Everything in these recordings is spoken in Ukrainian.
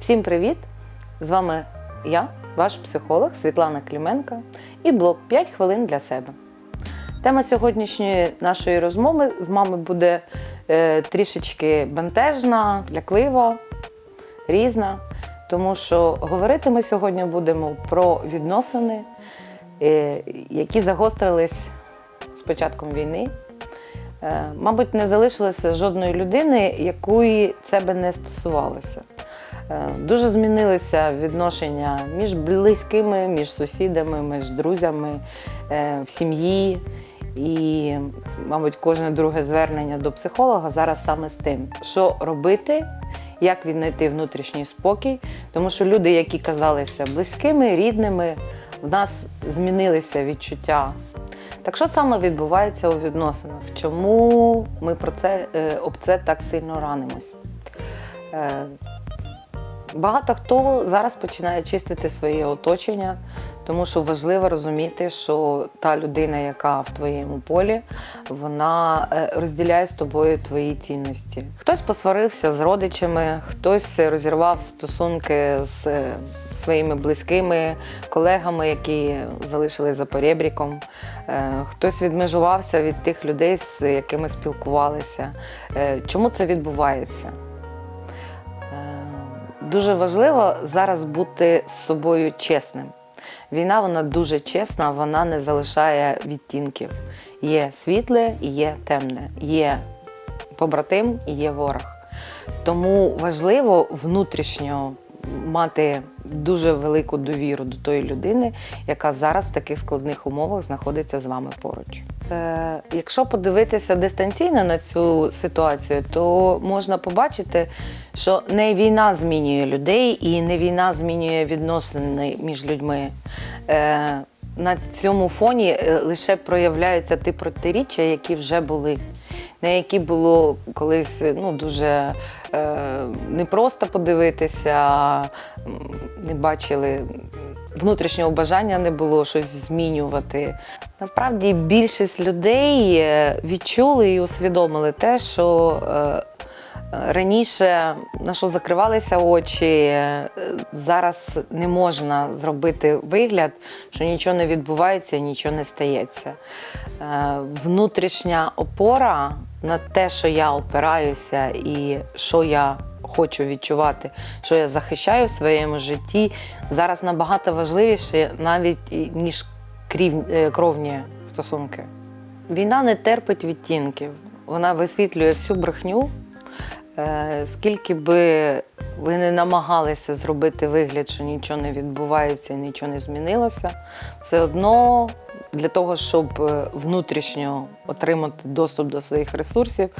Всім привіт! З вами я, ваш психолог Світлана Кліменко і блог 5 хвилин для себе. Тема сьогоднішньої нашої розмови з вами буде е, трішечки бентежна, ляклива, різна, тому що говорити ми сьогодні будемо про відносини, е, які загострились з початком війни. Е, Мабуть, не залишилося жодної людини, якої це би не стосувалося. Е, Дуже змінилися відношення між близькими, між сусідами, між друзями, е, в сім'ї. І, мабуть, кожне друге звернення до психолога зараз саме з тим, що робити, як віднайти внутрішній спокій, тому що люди, які казалися близькими, рідними, в нас змінилися відчуття. Так що саме відбувається у відносинах? Чому ми про це е, об це так сильно ранимось? Багато хто зараз починає чистити своє оточення, тому що важливо розуміти, що та людина, яка в твоєму полі, вона е, розділяє з тобою твої цінності. Хтось посварився з родичами, хтось розірвав стосунки з е, своїми близькими колегами, які залишили за порєбріком. Е, Хтось відмежувався від тих людей, з якими спілкувалися. Чому це відбувається? Дуже важливо зараз бути з собою чесним. Війна вона дуже чесна, вона не залишає відтінків. Є світле і є темне, є побратим і є ворог. Тому важливо внутрішньо мати дуже велику довіру до тої людини, яка зараз в таких складних умовах знаходиться з вами поруч. Е, якщо подивитися дистанційно на цю ситуацію, то можна побачити, що не війна змінює людей і не війна змінює відносини між людьми. Е, на цьому фоні е, лише проявляються ті протиріччя, які вже були. На які було колись ну, дуже е, непросто подивитися, не бачили внутрішнього бажання не було щось змінювати. Насправді більшість людей е, відчули і усвідомили те, що е, раніше на що закривалися очі, е, зараз не можна зробити вигляд, що нічого не відбувається, нічого не стається. Внутрішня опора на те, що я опираюся і що я хочу відчувати, що я захищаю в своєму житті, зараз набагато важливіше навіть ніж е, кровні стосунки. Війна не терпить відтінків, вона висвітлює всю брехню. Е, Скільки би ви не намагалися зробити вигляд, що нічого не відбувається і нічого не змінилося, все одно для того, щоб е, внутрішньо отримати доступ до своїх ресурсів,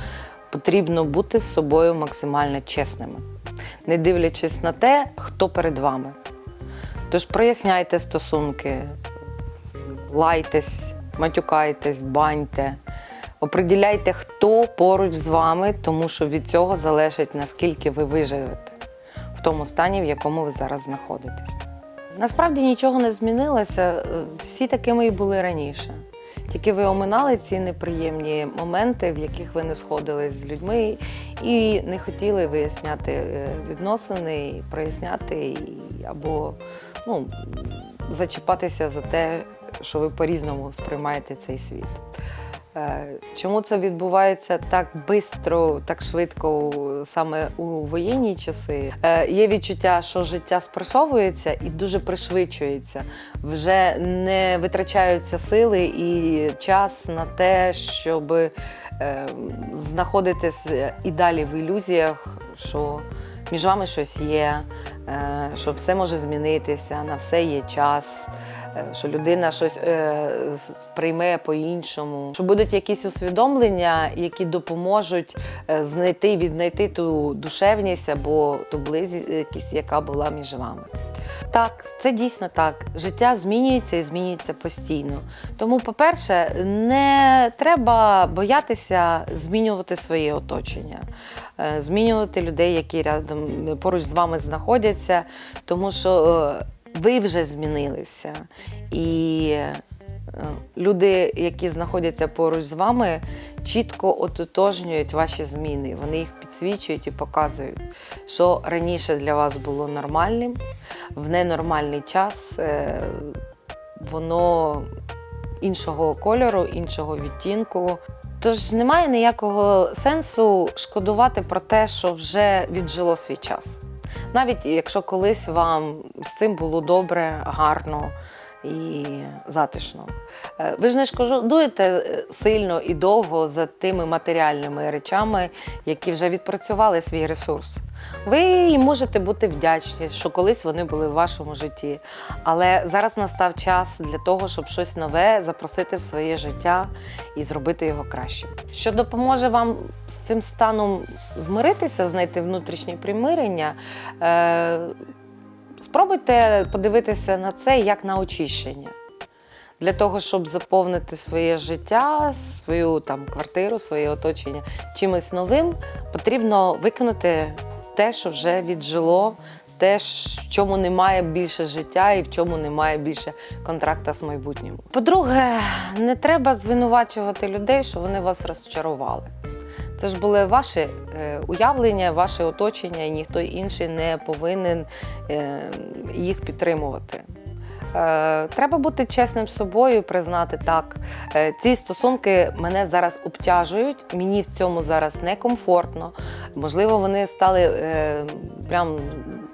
потрібно бути з собою максимально чесними, не дивлячись на те, хто перед вами. Тож проясняйте стосунки, лайтесь, матюкайтесь, баньте. Оприділяйте, хто поруч з вами, тому що від цього залежить, наскільки ви виживете в тому стані, в якому ви зараз знаходитесь. Насправді нічого не змінилося, е, всі такими і були раніше. Тільки ви оминали ці неприємні моменти, в яких ви не сходились з людьми і не хотіли виясняти е, відносини, проясняти або ну, зачіпатися за те, що ви по-різному сприймаєте цей світ. Е, Чому це відбувається так швидко, так швидко саме у воєнні часи? Е, Є відчуття, що життя спресовується і дуже пришвидшується. Вже не витрачаються сили і час на те, щоб е, знаходитись і далі в ілюзіях, що між вами щось є, що все може змінитися, на все є час. Е, Що людина щось е, прийме по-іншому, що будуть якісь усвідомлення, які допоможуть е, знайти, віднайти ту душевність або ту близькість, яка була між вами. Так, це дійсно так. Життя змінюється і змінюється постійно. Тому, по-перше, не треба боятися змінювати своє оточення, змінювати людей, які рядом поруч з вами знаходяться, тому що ви вже змінилися. І е, люди, які знаходяться поруч з вами, чітко ототожнюють ваші зміни. Вони їх підсвічують і показують, що раніше для вас було нормальним, в ненормальний час е, воно іншого кольору, іншого відтінку. Тож немає ніякого сенсу шкодувати про те, що вже віджило свій час. Навіть якщо колись вам з цим було добре, гарно і затишно. Е, Ви ж не шкодуєте е, сильно і довго за тими матеріальними речами, які вже відпрацювали свій ресурс. Ви можете бути вдячні, що колись вони були в вашому житті. Але зараз настав час для того, щоб щось нове запросити в своє життя і зробити його кращим. Що допоможе вам з цим станом змиритися, знайти внутрішнє примирення. Спробуйте подивитися на це як на очищення. Для того, щоб заповнити своє життя, свою там квартиру, своє оточення чимось новим, потрібно викинути те, що вже віджило, те, в чому немає більше життя і в чому немає більше контракта з майбутнім. По-друге, не треба звинувачувати людей, що вони вас розчарували. Це ж були ваші е, уявлення, ваше оточення, і ніхто інший не повинен е, їх підтримувати. Е, Треба бути чесним з собою, признати так. Ці стосунки мене зараз обтяжують, мені в цьому зараз некомфортно. Можливо, вони стали прям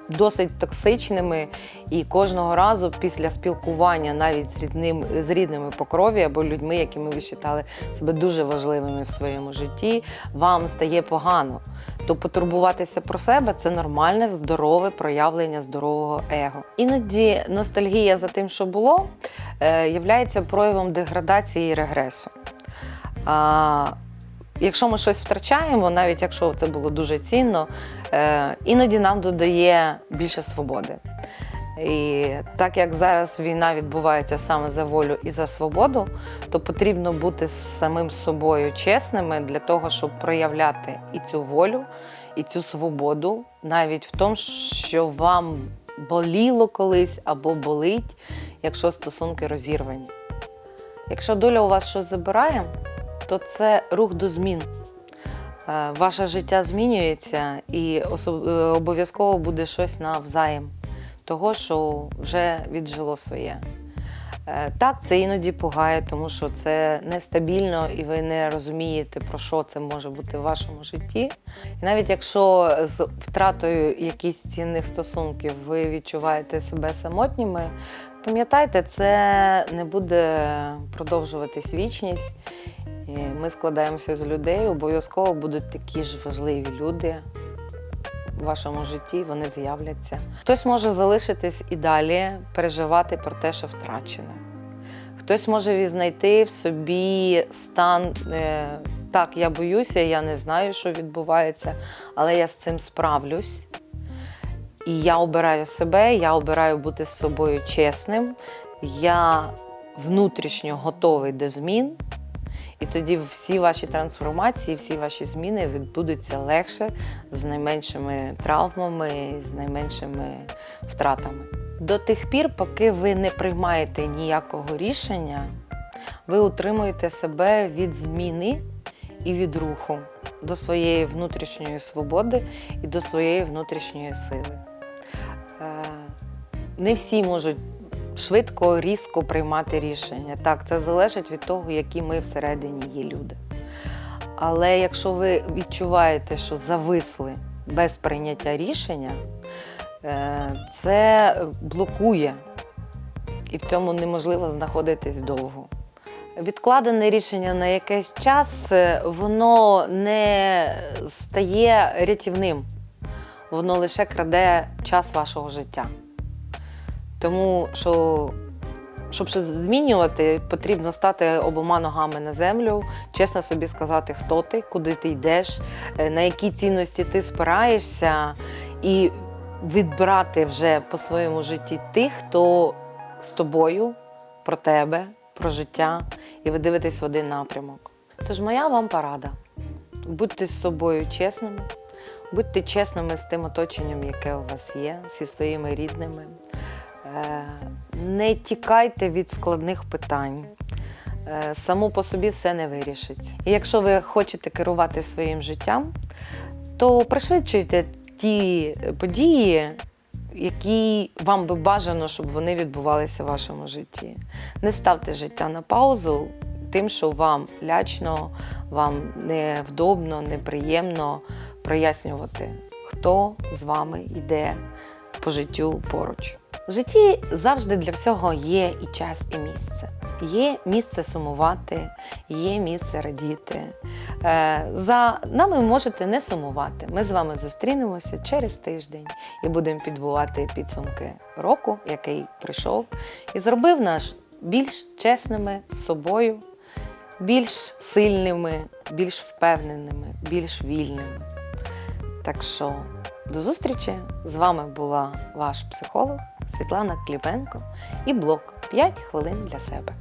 досить токсичними, і кожного разу після спілкування навіть з рідним з рідними по крові або людьми, якими ви вважали себе дуже важливими в своєму житті, вам стає погано. То потурбуватися про себе це нормальне, здорове проявлення здорового его. Іноді ностальгія за тим, що було, е, являється проявом деградації і регресу. Якщо ми щось втрачаємо, навіть якщо це було дуже цінно, е, іноді нам додає більше свободи. І так як зараз війна відбувається саме за волю і за свободу, то потрібно бути з самим собою чесними для того, щоб проявляти і цю волю, і цю свободу, навіть в тому, що вам боліло колись або болить, якщо стосунки розірвані. Якщо доля у вас щось забирає, то це рух до змін. Е, Ваше життя змінюється і е, обов'язково буде щось навзаєм того, що вже віджило своє. Е, Так, це іноді пугає, тому що це нестабільно і ви не розумієте, про що це може бути в вашому житті. І навіть якщо з втратою якихось цінних стосунків ви відчуваєте себе самотніми, пам'ятайте, це не буде продовжуватись вічність. Ми складаємося з людей, обов'язково будуть такі ж важливі люди в вашому житті, вони з'являться. Хтось може залишитись і далі переживати про те, що втрачене. Хтось може відзнайти в собі стан. е, Так, я боюся, я не знаю, що відбувається, але я з цим справлюсь. І я обираю себе, я обираю бути з собою чесним. Я внутрішньо готовий до змін. І тоді всі ваші трансформації, всі ваші зміни відбудуться легше, з найменшими травмами, з найменшими втратами. До тих пір, поки ви не приймаєте ніякого рішення, ви утримуєте себе від зміни і від руху до своєї внутрішньої свободи і до своєї внутрішньої сили. Е, Не всі можуть швидко, різко приймати рішення. Так, це залежить від того, які ми всередині є люди. Але якщо ви відчуваєте, що зависли без прийняття рішення, е, це блокує, і в цьому неможливо знаходитись довго. Відкладене рішення на якийсь час, е, воно не стає рятівним, воно лише краде час вашого життя. Тому що, щоб щось змінювати, потрібно стати обома ногами на землю, чесно собі сказати, хто ти, куди ти йдеш, е, на які цінності ти спираєшся, і відбрати вже по своєму житті тих, хто з тобою, про тебе, про життя, і ви дивитесь в один напрямок. Тож моя вам порада. Будьте з собою чесними, будьте чесними з тим оточенням, яке у вас є, зі своїми рідними. Не тікайте від складних питань. е, само по собі все не вирішить. І якщо ви хочете керувати своїм життям, то пришвидшуйте ті події, які вам би бажано, щоб вони відбувалися в вашому житті. Не ставте життя на паузу тим, що вам лячно, вам невдобно, неприємно прояснювати, хто з вами йде по життю поруч. В житті завжди для всього є і час, і місце. Є місце сумувати, є місце радіти. Е, За нами можете не сумувати. Ми з вами зустрінемося через тиждень і будемо підбувати підсумки року, який прийшов, і зробив нас більш чесними з собою, більш сильними, більш впевненими, більш вільними. Так що до зустрічі! З вами була ваш психолог Світлана Кліпенко і блог 5 хвилин для себе.